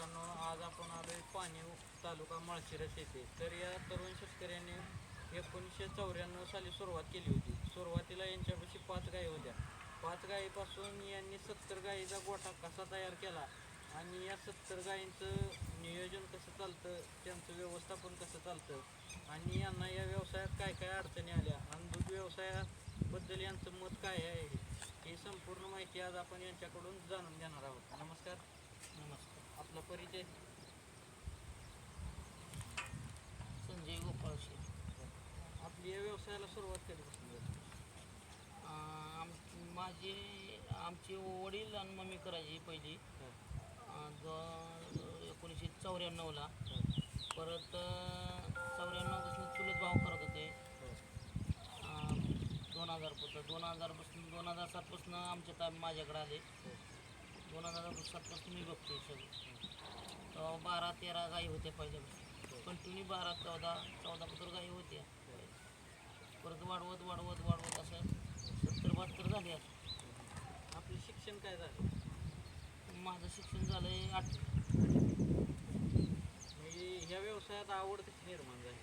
मित्रांनो आज आपण आलोय पाणी तालुका माळशिरस येथे. तर या तरुण शेतकऱ्यांनी एकोणीसशे चौऱ्याण्णव साली सुरुवात केली होती. सुरुवातीला यांच्यापाशी पाच गायी होत्या. पाच गायीपासून यांनी सत्तर गायीचा गोठा कसा तयार केला आणि या सत्तर गायींचं नियोजन कसं चालतं त्यांचं व्यवस्थापन कसं चालतं आणि यांना या व्यवसायात काय काय अडचणी आल्या आणि दूध व्यवसायाबद्दल यांचं मत काय आहे ही संपूर्ण माहिती आज आपण यांच्याकडून जाणून घेणार आहोत. नमस्कार. नमस्कार. आपला परिचय संजय गोपाळ शेठ. आपली या व्यवसायाला सुरुवात? अं, आम माझे आमचे वडील आणि मम्मी करायची पहिली. एकोणीसशे चौऱ्याण्णवला. परत चौऱ्याण्णवपासून चुलत भाव करत होते. दोन हजारपासून दोन हजारपासून दोन हजार सातपासून आमच्या ताब माझ्याकडे आले. दोन हजार सातपासून मी बघतोय सगळं. तेव्हा बारा तेरा गायी होत्या पहिल्यापासून. कंटिन्यू बारा चौदा चौदा पत्र गायी होत्या. परत वाढवत वाढवत वाढवत असं सत्तर बहात्तर झाले आता. आपलं शिक्षण काय झालं? माझं शिक्षण झालं आहे आठ म्हणजे ह्या व्यवसायात आवड कशी निर्माण झाली.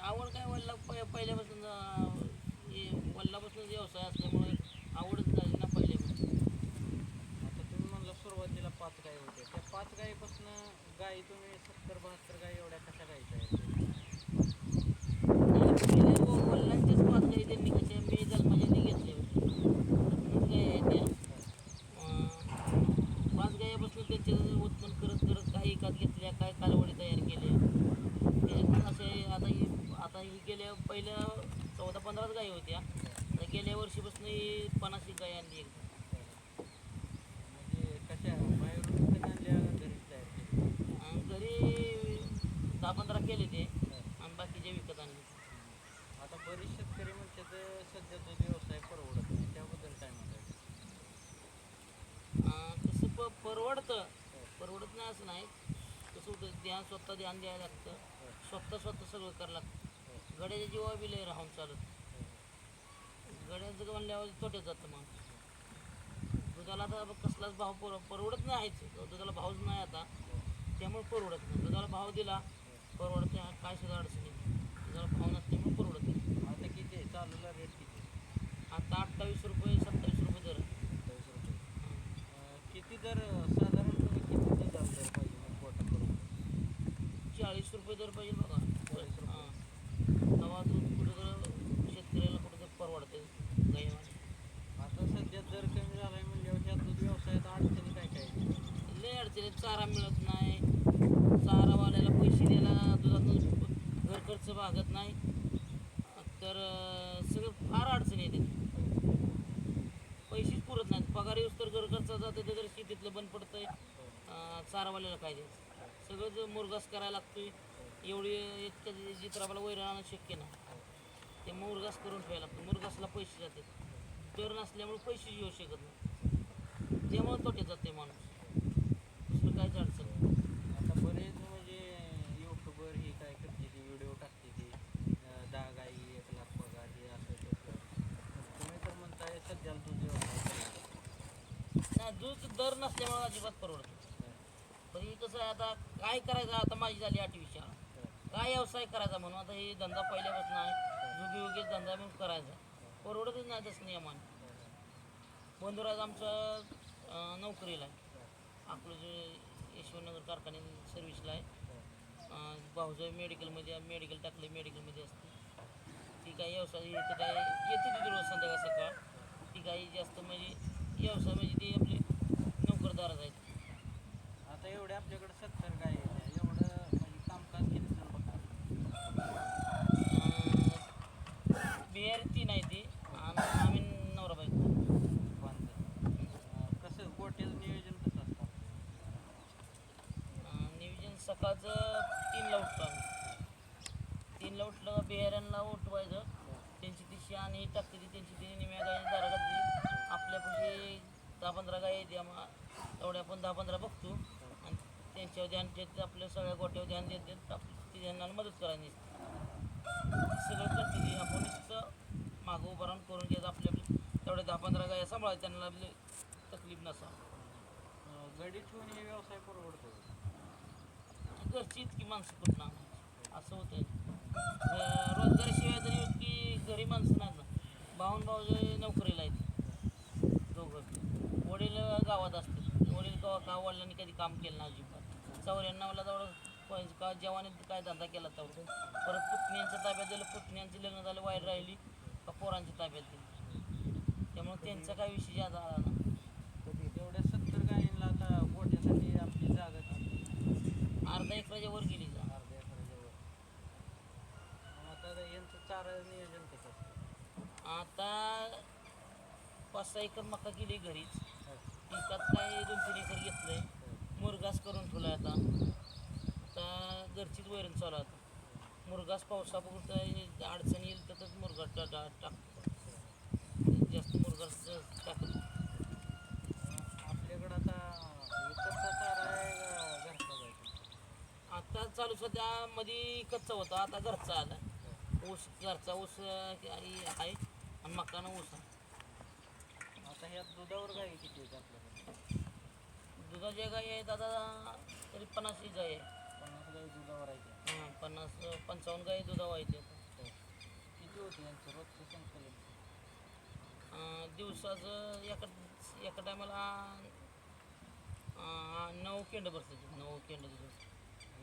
आवड काय वल्ला पहि पहिल्यापासून अं, हे वल्लापासून व्यवसाय असल्यामुळे आवडच झाली ना पहिल्यापासून आता तुम्ही म्हणला सुरुवातीला पाच गायी होत्या त्या पाच गायीपासून गायी तुम्ही सत्तर बहात्तर गायी एवढ्या कशा गायच्या आहेत पहिले पाच गाई त्यांनी कशा मी जन्माच्या घेतले होते पाच गाई आहेत त्या अं, पाच गायापासून त्यांचे उत्पन्न करत करत काही एकात घेतल्या काय कालवडी तयार केल्या त्याच्यातून असे आता ही आता ही गेल्या पहिल्या चौदा पंधराच गायी होत्या गेल्या वर्षी ही पन्नास गाय आणली एकदम म्हणजे कशा बाहेरून विकत आणल्या घरी तयार केल्या? आणि घरी दहा पंधरा केले ते आणि बाकीचे विकत आणले आता बरेच शेतकरी म्हणतात सध्या तो व्यवसाय परवडत नाही त्याबद्दल काय म्हणतात अं, तसं प परवडतं. परवडत नाही असं नाही. कसं होतं ध्यान स्वतः ध्यान द्यायला लागतं. स्वतः स्वतः सगळं करावं लागतं. गड्याच्या जीवा बी लय राहून चालत. गड्याचं म्हणल्यावर तोट्यात जातं मग दुधाला आता कसलाच भाव पर परवडत नाही दुधाला भावच नाही आता. त्यामुळे परवडत नाही. दुधाला भाव दिला परवडत नाही. काय सुद्धा अडचण नाही. दुधाला भाव नसल्यामुळे परवडत नाही. आता किती चालूला रेट किती? आता अठ्ठावीस रुपये सत्तावीस रुपये दर. किती दर साधारणपणे किती दर दर पाहिजे मग गोटा करून चाळीस रुपये दर पाहिजे बघा. हां. तेव्हा दूध कुठं शेतकऱ्याला कुठं तर परवडते गाईमध्ये आता सध्या दर कमी झालाय म्हणल्यावर ह्या दूध व्यवसायात अडचणी काय काय? लय अडचणी. चारा मिळत नाही. चारावाल्याला पैसे द्यायला दुधातून घर खर्च भागत नाही. तर सगळं फार अडचणी येते पैसेच पुरत नाहीत. पगार येऊस तर घर खर्च जाते तर शेतीतलं बंद पडतंय. चारावाल्याला काय द्यायचं? सगळं जर मुरगास करायला लागतोय एवढी इतक्या जित्राबाला वैरण आणणं शक्य नाही. ते मुरगास करून ठेवायला लागतं. मुरगासला पैसे जाते दर नसल्यामुळे पैसे येऊ शकत नाही. त्यामुळे तोटे जाते माणूस. दुसरं काहीच अडचण नाही. आता बरेच म्हणजे युट्यूबर ही काय करते ती व्हिडिओ टाकते ती दहा गाई एक लाख पगार हे असं तसं तुम्ही तर म्हणताय सध्याला दूध. नाही दूध दर नसल्यामुळे अजिबात परवडत. पण हे कसं आहे आता काय करायचं? आता माझी झाली आठवी शाळा काय व्यवसाय करायचा म्हणून? आता हे धंदा पहिल्यापासून आहे. जुगी उगीच धंदा म्हणून करायचा. परवडतच नाही तसं नियमाने बंधुराज आमच्या नोकरीला आहे. आपलं जे यशवंतनगर कारखान्यात सर्व्हिसला आहे. अं, मेडिकलमध्ये मेडिकल टाकले मेडिकलमध्ये असते. ती काही व्यवसाय येते काय येते तिथे रोज संध्याकाळ सकाळ. ती काही जास्त म्हणजे व्यवसाय म्हणजे ते आपली नोकरदारच आहेत. आता एवढे आपल्याकडे सत्तर आहे आहेत एवढं म्हणजे कामकाज किती जण बघतात अं, बिहार तीन आहे ती आणि आम्ही नवरा बायको बांधतात अं, कसं गोट्याचं नियोजन कसं असतं अं, नियोजन सकाळचं तीनला उठतो आम्ही. तीनला उठलं बिहाऱ्यांना उठवायचं. त्यांची तिशी आणि टाकते ती त्यांची तिने निम्या गाय दारा घातली. आपल्यापाशी दहा पंधरा गाय येते आम्हाला तेवढे आपण दहा पंधरा बघतो. आणि त्यांच्यावर ध्यान देत आपल्या सगळ्या गोट्यावर ध्यान देत देत आपली ती ध्यानाला मदत करायची सगळं करते ती. आपण नुसतं मागं उभं राहून करून घ्यायचं आपल्या तेवढ्या दहा पंधरा गाय सांभाळायचं त्यांना आपली तकलीफ नसा अं, गडी ठेवून हे व्यवसाय परवडतो. घरची इतकी माणसं कुठं आणायची असं होतं रोजगाराशिवाय तरी इतकी घरी माणसं नाही ना भाऊन भाऊ नोकरीला आहेत दोघं. वडील गावात असतात वडील गावा का वडिलांनी कधी काम केलं नाही अजिबात? चौऱ्याण्णवला तेवढं का जेवाने काय धंदा केला तेवढं? परत पुतण्यांच्या ताब्यात दिलं पुतण्यांची लग्न झालं वाईट राहिली का पोरांच्या ताब्यात दिली? त्यामुळे त्यांचा काय विषय जादा आला ना एवढ्या सत्तर गायींना आता गोठ्यासाठी आपली जागा किती? अर्धा एकराच्या वर गेली जा अर्ध्या एकराच्या वर. मग आता यांचं चारा नियोजन कसं असतं आता पाच सहा एकर मका केली घरीच. हो, पिकात काय दोन तीन एकर घेतलंय. हो. मुरगास करून ठेवलाय आता. आता घरचीच वैरण चालू आहे आता. मुरगास पावसापुरतं अडचण येईल तर मुरगास टा- टा- टाकतो. जास्त मुरगास टाकत आपल्याकडं आता विकतचा चारा आहे का घरचा जायचा आता चालू सध्या मध्ये कच्चा होता आता घरचा आला. ऊस घरचा ऊस आहे आणि मकानं ऊस आहे. आता ह्या दुधावर गाई किती आहेत आपल्याकडे? दुधाच्या गाई आहेत आता तरी पन्नास गाई आहे पन्नास गाई दुधावर आहे त्या. हां पन्नास पंचावन्न गाई दुधावर आहेत. किती होते यांचं रोजचं संकलन दिवसाचं एका एका टायमाला नऊ केंड बसतात नऊ केंड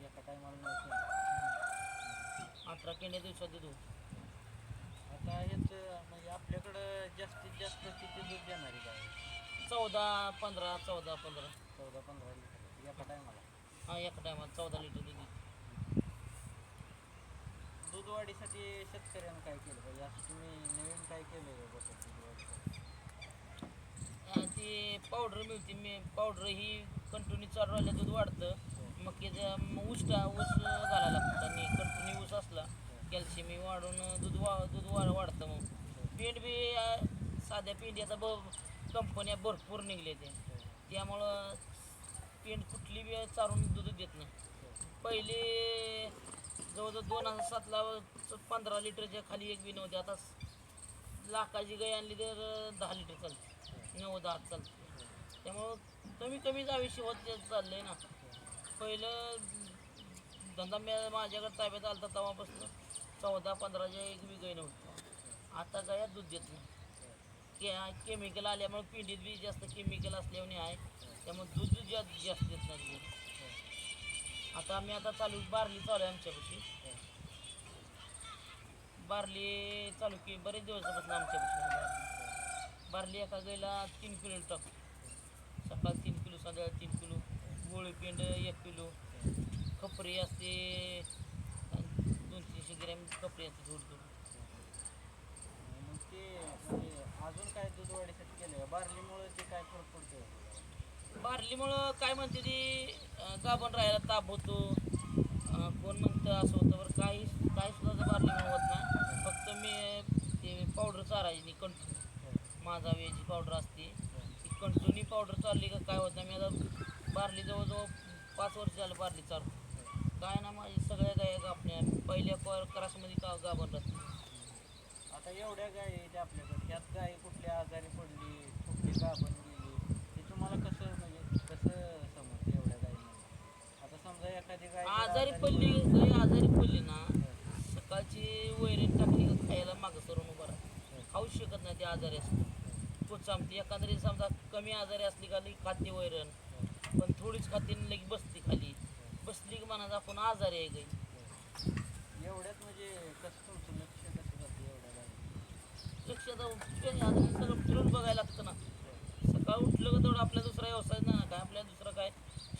एका टायमाला नव्हते. अठरा केंड दिवसात देतो आता ह्याचं म्हणजे आपल्याकडं जास्तीत जास्त किती दूध देणारी गाय चौदा पंधरा चौदा पंधरा. चौदा पंधरा लिटर एका टायमाला हां एका टायमाला चौदा लिटर दूध. दूध वाढीसाठी शेतकऱ्यांनी काय केलं पाहिजे? असं तुम्ही नवीन काय केलं दूध ती पावडर मिळते. मी पावडर ही कंटिन्यू चालू राहिल्या दूध वाढतं. मग ते ऊस ऊस घालायला लागतात आणि कंटिन्यू ऊस असला कॅल्शियम वाढून दूध वा दूध वाढ वाढतं मग. पेंट बी साध्या पेंडी आता ब कंपन्या भरपूर निघले ते त्यामुळं पेंट कुठली बी चारून दूध देत नाही. पहिले जवळजवळ दोन हजार सातला पंधरा लिटरच्या खाली एक बी नव्हती. आता लाखाची गाय आणली तर दहा लिटर चालते. नऊ दहा चालते. त्यामुळं कमी कमी जावीशी होत चाललं आहे ना. पहिलं धंदा मी माझ्याकडे ताब्यात आला तर तेव्हापासून चौदा पंधराच्या एक बी नव्हतं नव्हती आता गायात दूध देत नाही. के केमिकल आल्यामुळे पिंडीत बी जास्त केमिकल असल्यामुळे आहे. त्यामुळे दूध दूध जास्त जास्त देत नाही आता आम्ही आता चालू बारली चालू आहे आमच्यापाशी. बारली चालू की बरेच दिवसापासून आमच्यापाशी बारली. एका गाईला तीन किलो टाकतो सकाळ तीन किलो संध्याकाळ तीन किलो गोळी पेंड एक किलो. खपरी असते दोन तीनशे ग्रॅम खपरी असते थोडी थोडी मग ते म्हणजे अजून काय दूध वाढीसाठी केलं बारलीमुळे ते काय फरक पडतो बारलीमुळं काय म्हणते ती गाभण राहायला ताप होतो. कोण म्हणतं असं होतं बरं काही काही सुद्धा बारलीमुळे होत नाही. फक्त मी ते पावडर चारायची कंटिन्यू माझा वेजी पावडर असते. ती कंटिन्यू पावडर चालली का काय होत नाही. मी आता बारली जवळजवळ पाच वर्ष झालं बारली चालतो काय ना माझी सगळ्या गाया कापण्या पहिल्या पर करासमध्ये का राहते आता एवढ्या गाय आहेत आपल्याकडे. ह्यात गाय कुठल्या आजारी पडली कुठली गाभण गेली ते तुम्हाला कसं म्हणजे कसं समजतं एवढ्या गायीमध्ये आता समजा एखादी गाय जर आजारी पडली गाय आजारी पडली ना सकाळची वैरण टाकली खायला मागं सरून उभा खाऊ शकत नाही ती आजारी असते तोच आमची एखादी समजा कमी आजारी असली का खाते वैरण पण थोडीच खाते आणि लगी बसते खाली. बसली की म्हणायचं आपण आजारी आहे गाई एवढ्यात म्हणजे कसं तुमचं लक्ष कसं जातं एवढ्या आता हे सगळं फिरून बघायला लागतं ना. सकाळ उठलं का तेवढं आपला दुसरा व्यवसाय ना काय आपल्या दुसरं काय?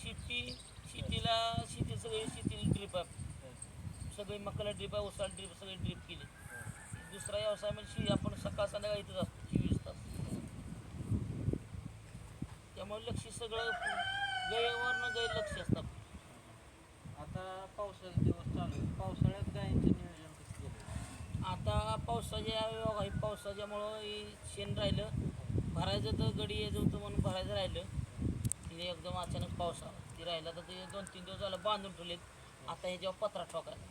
शेती शेतीला शेती सगळी शेतीला ड्रीप आहे सगळी मकाला ड्रीप आहे उसाला ड्रीप सगळी ड्रीप केली. दुसरा व्यवसाय म्हणजे शे- आपण सकाळ संध्याकाळ इथंच असतो चोवीस तास. त्यामुळे लक्ष सगळं गैरवरनं गैर लक्ष असतं. आता पावसाचे दिवस चालू आहे पावसाळ्यात गायींचं नियोजन कसं केलं? आता पावसाच्या योगा ही पावसाच्यामुळं हे शेण राहिलं. भरायचं तर गडी येत होतं म्हणून भरायचं राहिलं. तिथे एकदम अचानक पाऊस आला. ती राहिलं तर ते दोन तीन दिवस झालं बांधून ठेवलेत. आता ह्याच्यावर पत्रा ठोकायला.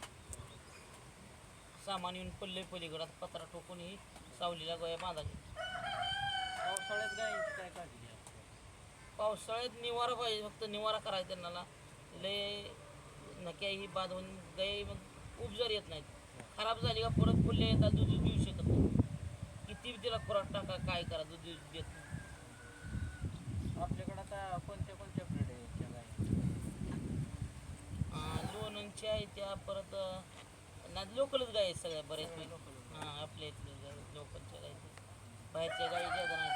सामान येऊन पडले पलीकडे. पत्रा ठोकून ही सावलीला गोया बांधायची पावसाळ्यात गायींची काय काळजी पावसाळ्यात निवारा पाहिजे फक्त निवारा करायचा त्यांना. लय नक्या ही बांधून गाई मग उपजार येत नाहीत. खराब झाली का परत फुले येतात दूध देऊ शकत नाही. किती तिला खुराक टाका काय करा दूध देऊ देत नाही. आपल्याकडे आता कोणत्या कोणत्या ब्रीड आहे लोणंदच्या आहेत त्या परत ना लोकलच गाय आहेत सगळ्या बऱ्याच हां आपल्या इथल्या गाय लोकलच्या गाय आहेत. बाहेरच्या गाई ज्यादा नाही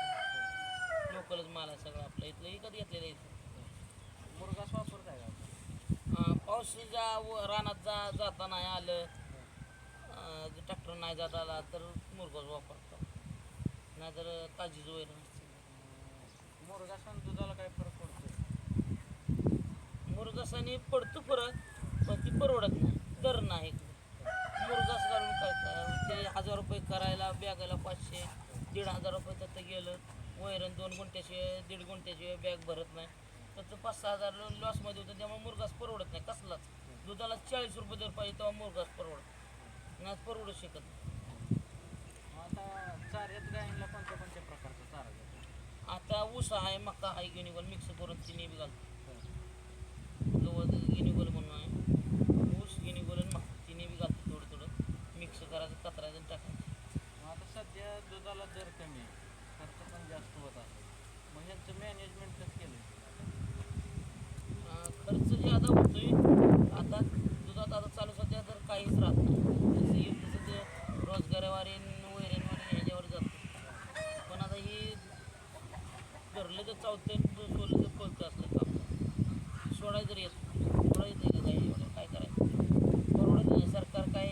लोकलच माल आहे सगळं आपल्या इथलं विकत घेतलेलं आहे इथं. मुरगास वापरताय का आपण? अं, पाऊस जा व रानात जा जाता नाही आलं. ट्रॅक्टर नाही जात आला तर मुरगाच वापरतो. नाहीतर ताजी वैर मुरगास आणि दुधाला काय फरक पडतो मुरगासाने पडतो फरक पण ती परवडत नाही. दर नाही. मुरगास घालून काय काय ते हजार रुपये करायला बॅगाला पाचशे दीड हजार रुपये त्याचं गेलं. वैरण दोन गुंठ्याशिवाय दीड गुंठ्याशिवाय बॅग भरत नाही. त्याचं पाच सहा हजार लॉसमध्ये होतं त्यामुळे मुरगास परवडत नाही. कसलाच? दुधाला चाळीस रुपये दर पाहिजे तेव्हा मुरगास परवडत नाही. परवडू शकत आता चाऱ्यात गायींना कोणत्या कोणत्या प्रकारचा चारा घेतो आता ऊस आहे मका आहे गिनिगोल मिक्स करून तिन्ही बी घालतो गवत गिनिगोल म्हणून आहे. ऊस गिनिगोल आणि मका तिन्ही बी घालतो थोडं थोडं. मिक्स करायचं कचरायचं टाकायचं. आता सध्या दुधाला दर कमी आहे. जास्त होत असेल. मग ह्यांचं मॅनेजमेंट कसं केलं खर्च जे आता होतोय आता दुधात आता चालू सध्या तर काहीच राहत नाही. जसं तसं ते रोजगारवारी वैरणवारी ह्याच्यावर जातं. पण आता ही धरलं तर चावते सोडलं तर पळतं असलं काम. सोडायचं तरी येत. सोडायचं आहे का काय एवढं. काय करायचं? परवडत नाही. सरकार काय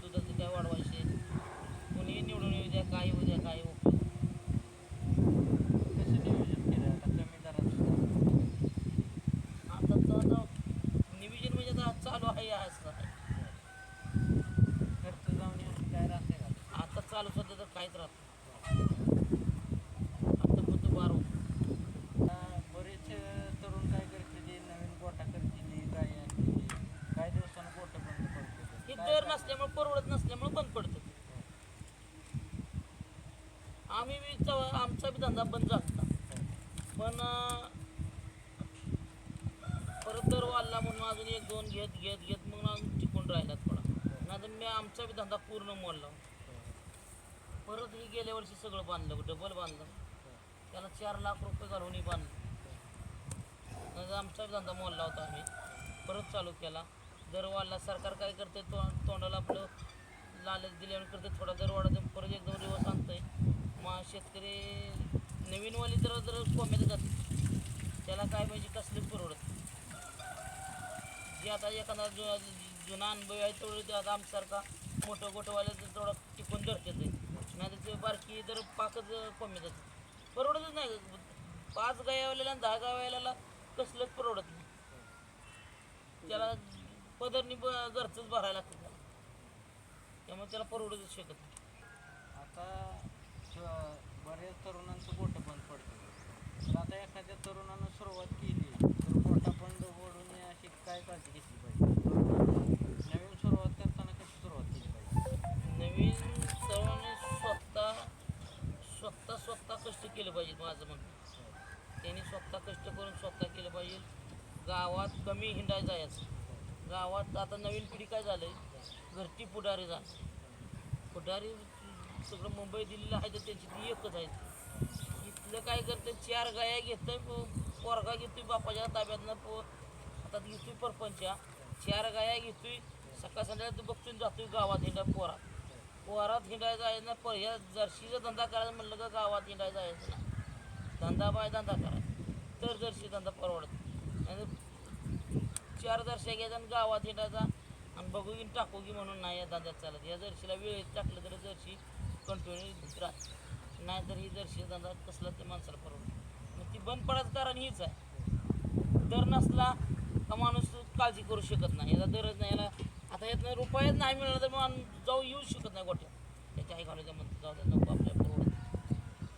दुधाचं काय वाढवायचे? कोणी निवडून येऊ द्या काय येऊ द्या काय उपयोग कसं नियोजन केलं आता कमी दरात आता तर आता नियोजन म्हणजे आता चालू आहे असं आहे खर्च जाऊन येऊन काय राहते का आता चालू सध्या तर काहीच राहत नाही. आता फक्त बारा बरेच तरुण काय करते नवीन गोटा करते ते गाय आणते काही दिवसानं गोट बंद पडते. हे दर नसल्यामुळे परवडत नसल्यामुळे बंद पडतं आम्ही बी आमचा बी धंदा बंद झाला पण परत दर वाढला म्हणून अजून एक दोन घेत घेत घेत मग अजून टिकून राहिला थोडा. नाहीतर मी आमचा बी धंदा पूर्ण मोडला. परत ही गेल्या वर्षी सगळं बांधलं डबल बांधलं. त्याला चार लाख रुपये घालून बांधलं. आमचा धंदा मोडला होता आम्ही. परत चालू केला. दर वाढला सरकार काय करते तो तोंडाला आपलं लालच दिल्यावर करते थोडा दर वाढत परत एक दोन दिवस आणतंय. मग शेतकरी नवीनवाली तर दर कोमेत जाते. त्याला काय पाहिजे कसलं परवडत? जे आता एखादा जुना अनुभव आहे तेवढं आता आमच्यासारखा मोठं गोठवाल्या तर तेवढा टिकून धरते ते. नाही बारकी तर पाकच कमी जाते. परवडतच नाही पाच गायवाल्याला दहा गावाल्याला कसलंच परवडत नाही. त्याला पदरनी ब घरचंच भरायला लागतं त्याला. त्यामुळे त्याला परवडतच शकत नाही. आता बऱ्याच तरुणांचं बोट बंद पडतं. तर आता एखाद्या तरुणानं सुरुवात केली. स्वतः कष्ट केलं पाहिजे माझं म्हणणं त्यांनी स्वतः कष्ट करून स्वतः केलं पाहिजे. गावात कमी हिंडाय जायचं. गावात आता नवीन पिढी काय झालंय? घरटी पुढारी झालं. पुढारी सगळं मुंबई दिल्लीला आहे तर त्यांची ती एकच आहे. इथलं काय करतं चार गाया घेतं पोरगा घेतोय बापाच्या ताब्यातनं पो आता घेतोय परपंचा. चार गाया घेतोय. सकाळ संध्याकाळ बघतोय जातोय गावात हिंडा पोरा वरात हिंडायचं जायचं ना पर ह्या जर्शीचा धंदा करायचा म्हणलं का गावात हिंडायचं आहे? ना धंदा बाय धंदा करायचा तर जर्शी धंदा परवडत आणि चार जर्शी घ्यायचा आणि गावात हिंडायचा आणि बघू की टाकू की म्हणून नाही या धंद्यात चालत. या जर्शीला वेळेत टाकलं तर जर्शी कंटिन्यू राहत. नाहीतर ही जर्शी धंदा कसला ते माणसाला परवडत मग ती बंद पडायचं कारण हीच आहे. दर नसला का माणूस काळजी करू शकत नाही. याला दरच नाही. याला आता यातनं रुपयाच नाही मिळाला तर माणूस जाऊ येऊ शकत नाही गोठ्या त्याच्या आई घालूच्या म्हणतो जाऊ द्या नको आपल्या परवडत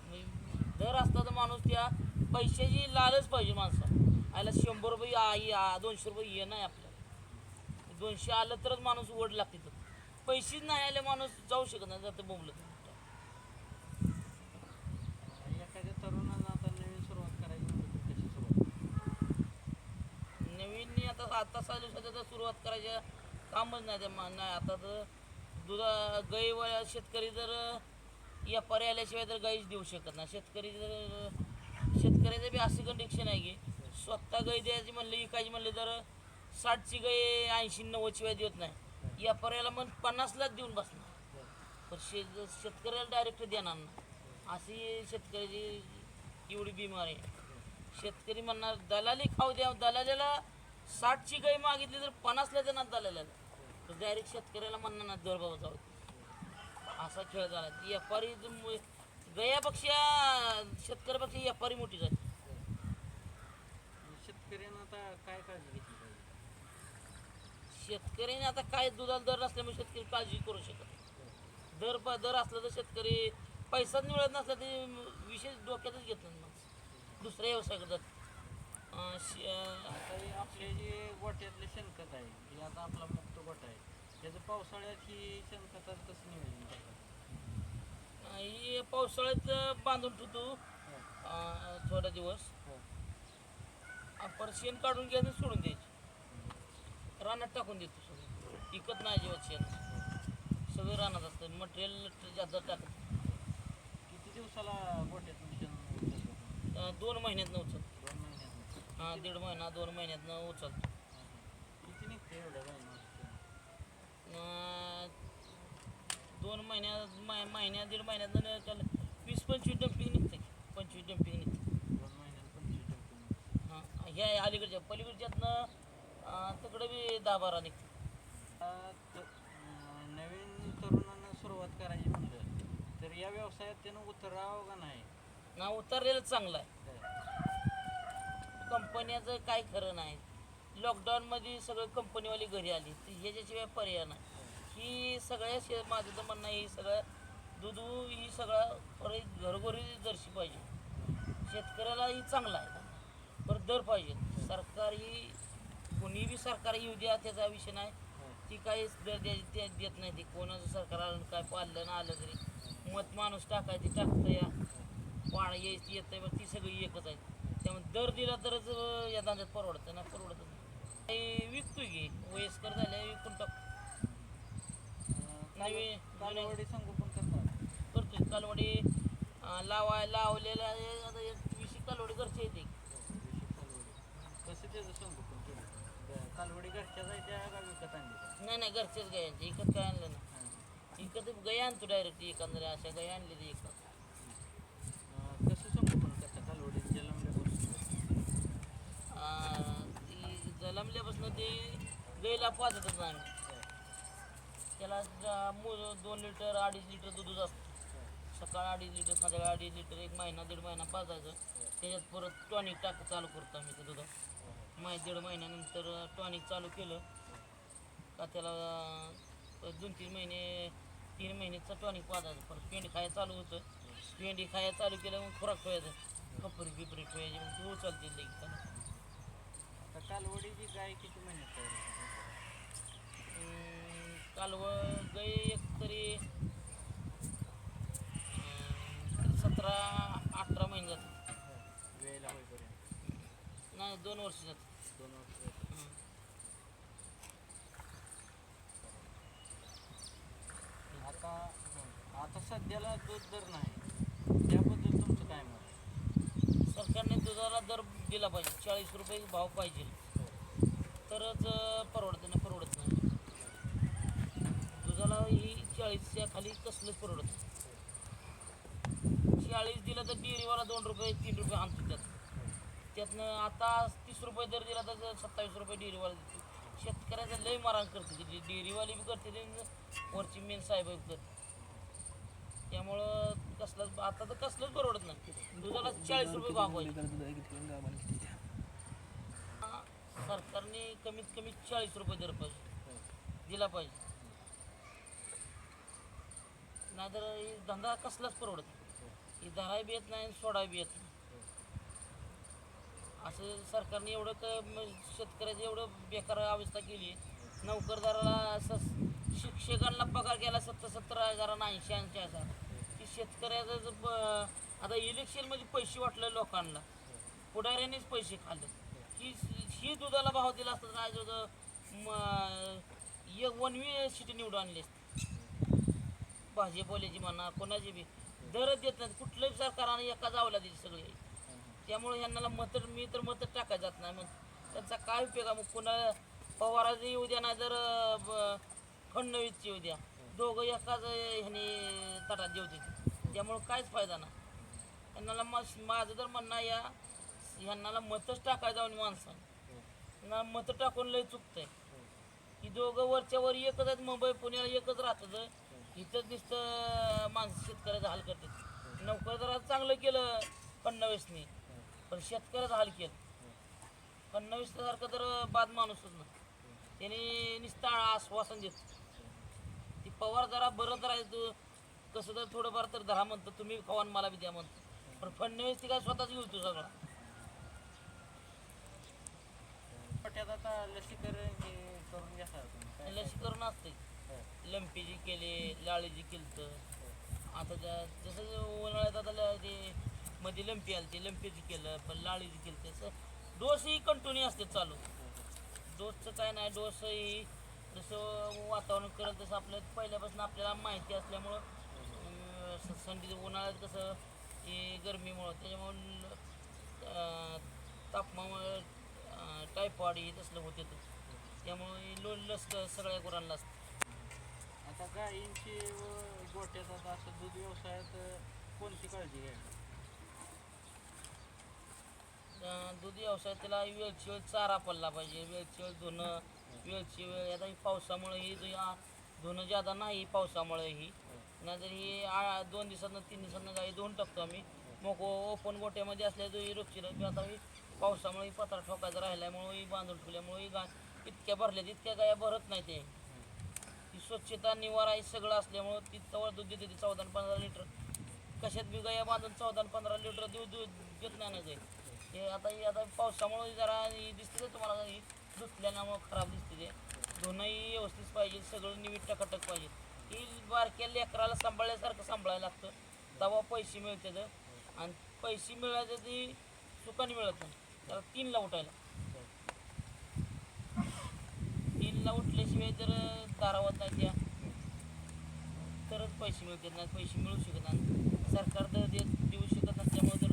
मग दर असता तर माणूस त्या पैशाची लालच पाहिजे माणसा आयला शंभर रुपये आई आ- दोनशे रुपये ये नाही आपल्याला. दोनशे आलं तरच माणूस ओढ लागते तर पैसेच नाही आले माणूस जाऊ शकत नाही जातं बोंबलं एखाद्या तरुणानं आता नवीन सुरुवात करायची म्हणलं तर कशी आता आता तर सुरुवात करायच्या कामच नाही ते मा- नाही आता तर दुधा गाई व- शेतकरी जर व्यापारी आल्याशिवाय तर गाईच देऊ शकत नाही. शेतकरी जर शेतकऱ्याचं बी असं कंडिक्शन आहे की स्वतः गाई द्यायची म्हणले विकायची म्हणली तर साठची गाई ऐंशी नव्वद शिवाय देत नाही. व्यापाऱ्याला मग पन्नासलाच देऊन बसणार. पण शेत शेतकऱ्याला डायरेक्ट देणार नाही. अशी शेतकऱ्याची एवढी बिमारी आहे. शेतकरी म्हणणार दलाली खाऊ द्या. दलालीला साठची गाई मागितली तर पन्नासला देणार दलाल्याला तर डायरेक्ट शेतकऱ्याला म्हणणार ना दर बाबा जाऊ. असा खेळ झाला. व्यापारी जो मु- गयापेक्षा शेतकऱ्यापेक्षा व्यापारी मोठी झाली. शेतकऱ्यांना आता काय काळजी घेतली पाहिजे? शेतकऱ्याने आता काय दुधाला दर नसल्यामुळे शेतकरी काळजी करू शकत. दर प दर असला तर शेतकरी पैसाच मिळत नसला ते विशेष डोक्यातच घेत नाही मग दुसऱ्या व्यवसाय करतात अं, श- अं, आता हे आपले जे गोट्यातले शेणखत आहे हे आता आपला गोठा आहे. त्याचं पावसाळ्यात ही शेणखताचं कसं नियोजन करतात? ही पावसाळ्यात बांधून ठेवतो. अं, थोडा दिवस. आपण शेण काढून घ्यायचं आणि सोडून द्यायची. रानात टाकून देतो सगळं. विकत नाही अजिबात शेण. सगळं रानात असतं. मटेरियल जास्त टाकत किती दिवसाला शेण अं, दोन महिन्यात उचल दोन महिन्यात हां दीड महिना दोन महिन्यात उचलतो. किती निघते एवढ्या महिन्यात दोन महिन्यात महिन्या दीड महिन्यात त्याला वीस पंचवीस डम्पिंग निघते. पंचवीस डम्पिंग निघते. दोन महिन्यात पंचवीस टक्के हां ह्या अलीकडच्या. पलीकडच्यातनं तिकडं बी दहा बारा निघते. नवीन तरुणांना सुरुवात करायची म्हणलं तर या व्यवसायात त्यानं उतरावं का नाही? ना उतरलेलं चांगलं आहे? कंपन्याचं काय खरं नाही. लॉकडाऊनमध्ये सगळं कंपनीवाली घरी आली. तर ह्याच्याशिवाय पर्याय नाही. ही सगळ्या शे माझं तर म्हणणं आहे, ही सगळं दूध ही सगळं परत घरोघरी जर्शी पाहिजे. शेतकऱ्याला ही चांगला आहे. पर दर पाहिजे. सरकार ही कोणी बी सरकार येऊ द्या त्याचा विषय नाही. ती काही दर द्या द्या- देत नाही ती. कोणाचं सरकार आलं काय पाळलं ना आलं तरी. मत माणूस टाकायची टाकतं या. पाणी यायचं येतं आहे ती सगळी एकच आहे. त्यामुळे दर दिला तरच या दांद्यात परवडतं ना परवडत नाही. विकतोय की वयस्कर झाल्या विकून टाक अं, नवी काल- कालवडी संगोपन करतात करतोय. कालवडी लावाय लावलेला हे आता एक वीस कालवडी घरचे येते कसं त्याचं संगोपन केलं ग- कालवडी घरच्या जायच्या का विकत आणली नाही नाही घरचेच गायांचे इकत काय आणलं ना इकत गाय आणतो डायरेक्ट एकंदरीत. अशा गाय आणलेली एकत कसं संगोपन करतात कालवडी जलमल्यापासून. जलमल्यापासून ती गाईला पाजतच नाही. आम्ही. त्याला जा- मो- दोन लिटर अडीच लिटर दूध असतं सकाळ अडीच लिटर संध्याकाळ अडीच लिटर एक महिना दीड महिना पाजायचं. त्याच्यात परत टॉनिक टाक चालू करतो आम्ही त्या दुधात माही दीड महिन्यानंतर टॉनिक चालू केलं का त्याला दोन तीन महिने तीन महिन्याचं टॉनिक पाजायचं. परत पेंडी खायला चालू होतं. पेंडी खायला चालू केलं मग खुराक ठेवायचं. कपरी बिपरी ठेवायची मग ती उचलते लगेच. त्याला. आता गाय किती महिन्यात तयार होते? अं, कालवड गाई एक तरी सतरा अठरा महिने जाते वेळेला होईपर्यंत नाही दोन वर्ष जाते दोन वर्ष जातात. हं. आता आता सध्याला दूध दर नाही. त्याबद्दल तुमचं काय मत आहे? सरकारने दुधाला दर दिला पाहिजे. चाळीस रुपये भाव पाहिजे. तरच अं, परवडतं नाही परवडत नाही दुधाला ही चाळीसच्या खाली कसलंच परवडत चाळीस दिलं तर डेअरीवाला दोन रुपये तीन रुपये आणतो त्यात. त्यातनं आता तीस रुपये दर दिला तर सत्तावीस रुपये डेअरीवाला देतो शेतकऱ्याचं लय मारण करते ती. डेअरीवाली बी करते ते वरची मेन साहेब करते. त्यामुळं कसलंच आता तर कसलंच परवडत नाही. दुधाला चाळीस रुपये भाव हा, सरकारने कमीत कमी चाळीस रुपये दर पाहिजे. दिला पाहिजे. नाहीतर ही धंदा कसलाच परवडत नाही. ही धराय बी येत नाही आणि सोडाय बी येत नाही. असं सरकारने एवढं तर शेतकऱ्याची एवढं बेकार अवस्था केली नोकरदाराला असं शिक्षकांना पगार केला सत्तर सत्तर हजारांना ऐंशी ऐंशी हजार. की शेतकऱ्याचं जर ब- आता इलेक्शनमध्ये पैसे वाटले लोकांना. पुढाऱ्यांनीच पैसे खाल्ले. की ही दुधाला भाव दिला असता तर आज म- एक वनवी सिटी निवडून आणली असते. भाजीपोल्याची म्हणा कोणाची बी दरच देत नाही. कुठलंही सरकारने एका जावला दिली सगळी. त्यामुळे ह्यांना मत मी तर मत टाकायला जात नाही. मग त्यांचा काय उपयोग आहे? मग पुन्हा पवाराचं येऊ द्या नाही अं, ब- फडणवीसची येऊ द्या. दोघं एकाच ह्याने तटात जेवते त्यामुळं काहीच फायदा नाही. मग माझं तर म्हणणं या ह्यांना मतच टाकायला जाऊन माणसं ना मत टाकून लय चुकतंय. की दोघं वरच्या वर एकच आहेत मुंबई पुण्याला एकच राहतात. इथंच नुसतं माणसं शेतकऱ्याचा हाल करतात. नोकरदाराचं चांगलं केलं फडणवीसनी. पण शेतकऱ्याचा हाल केलं. फडणवीससारखं तर बाद माणूसच ना. त्याने नुसतं आश्वासन देत. ती पवार जरा बरं तर आहे तू कसं तर थोडंफार तर धरा म्हणतं तुम्ही खावान मला बी द्या म्हणतं. पण फडणवीस ती काय स्वतःच घेऊ तू सगळा. पट्यात आता लसीकरण करून घ्या लसीकरण असते लंपीची केली लाळीजी केलं आता त्या जसं उन्हाळ्यात आता ते मध्ये लंपी आली ती लंपीची केलं पण लाळीची केलं तसं डोसही कंटिन्यू असते चालू. डोसचं काय नाही डोसही जसं वातावरण करत तसं आपल्या पहिल्यापासून आपल्याला माहिती असल्यामुळं अं, थंडी उन्हाळ्यात कसं हे गरमीमुळं त्याच्यामुळं अं, तापमानामुळे टायफॉइड हे तसलं होते त्यामुळे लो लस सगळ्या गुरांना असतं. आता गायींची व गोट्यात आता असं दूध व्यवसायात कोणती काळजी घ्यायची अं, दूध व्यवसाय त्याला वेळची वेळ चारा पडला पाहिजे. वेळची वेळ धुणं वेळची वेळ आता ही पावसामुळे ही जो धुणं ज्यादा नाही पावसामुळे ही. नाहीतर ही आ- दोन दिवसातनं तीन दिवसातनं गाई धुवून टाकतो आम्ही. मग ओपन गोट्यामध्ये असल्या जो ही रोजची रोज आता ही पावसामुळे ही पत्रा ठोकायचा राहिल्यामुळे ही बांधून ठेवल्यामुळे ही गा इतक्या भरल्या इतक्या गाया भरत नाही ते. स्वच्छता निवारा हे सगळं असल्यामुळं ती तवळ दूध देते ती चौदा पंधरा लिटर. कशात बी गाया बांधून चौदा पंधरा लिटर दूध दूध देत नाही ना गाय हे आता ही आता पावसामुळं जरा दिसते ते तुम्हाला ही धुतल्यामुळं खराब दिसते ते. धुणंही व्यवस्थित पाहिजे सगळं निमित टकाटक पाहिजे. ही बारक्या लेकराला सांभाळल्यासारखं सांभाळायला लागतं. तेव्हा पैसे मिळते आणि पैसे मिळायचे ती सुखाने मिळत नाही. त्याला तीनला उठायला. तीनला उठल्याशिवाय जर दारावत नाही त्या तरच पैसे मिळतात नाही पैसे मिळू शकत नाही. सरकार तर देत देऊ शकत नसल्यामुळे तर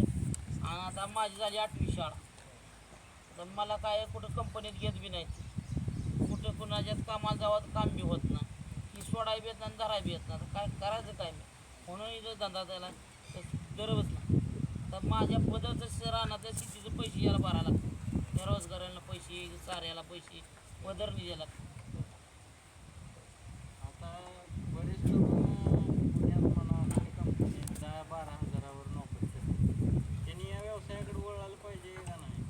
आणि आता माझी झाली आठवी शाळा. तर मला काय कुठं कंपनीत घेत बी नाही कुठं कुणाच्यात कामाला जावं तर काम बी होत नाही. की सोडाय बी येत नाही धराय बी येत नाही. तर काय करायचं काय मी म्हणून इथं धंदा द्यायला गरजच नाही. तर माझ्या पदरचं राहण्याचं शेतीचं पैसे यायला भरायला लागतं. त्या रोजगाराला पैसे चाऱ्याला पैसे. द्यायला लागतं आता बरेच लोक आणि कंपनीत दहा बारा हजारावर नोकरी करतात. त्यांनी या व्यवसायाकडे वळायला पाहिजे का नाही?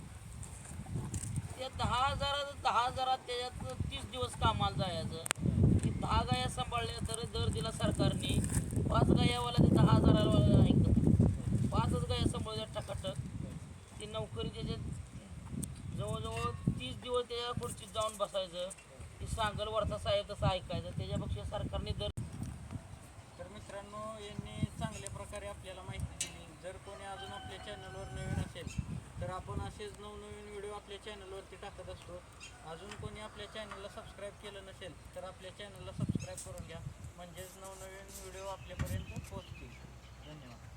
त्या दहा हजारात दहा हजारात त्याच्यात तीस दिवस कामाला जायचं. की दहा गाया सांभाळल्या तर दर दिला सरकारने. पाच गायावाला ते दहा हजाराला ऐकत पाचच गाया सांभाळल्या टकाटक ती नोकरी त्याच्यात जवळजवळ दिवस त्याच्या खुर्चीत जाऊन बसायचं. की सांगल वरचा साहेब तसं ऐकायचं. त्याच्यापेक्षा सरकारने दर तर मित्रांनो यांनी चांगल्या प्रकारे आपल्याला माहिती दिली. जर कोणी अजून आपल्या चॅनलवर नवीन असेल तर आपण असेच नवनवीन व्हिडिओ आपल्या चॅनलवरती टाकत असतो. अजून कोणी आपल्या चॅनलला सबस्क्राईब केलं नसेल तर आपल्या चॅनलला सबस्क्राईब करून घ्या. म्हणजेच नवनवीन व्हिडिओ आपल्यापर्यंत पोहोचतील. धन्यवाद.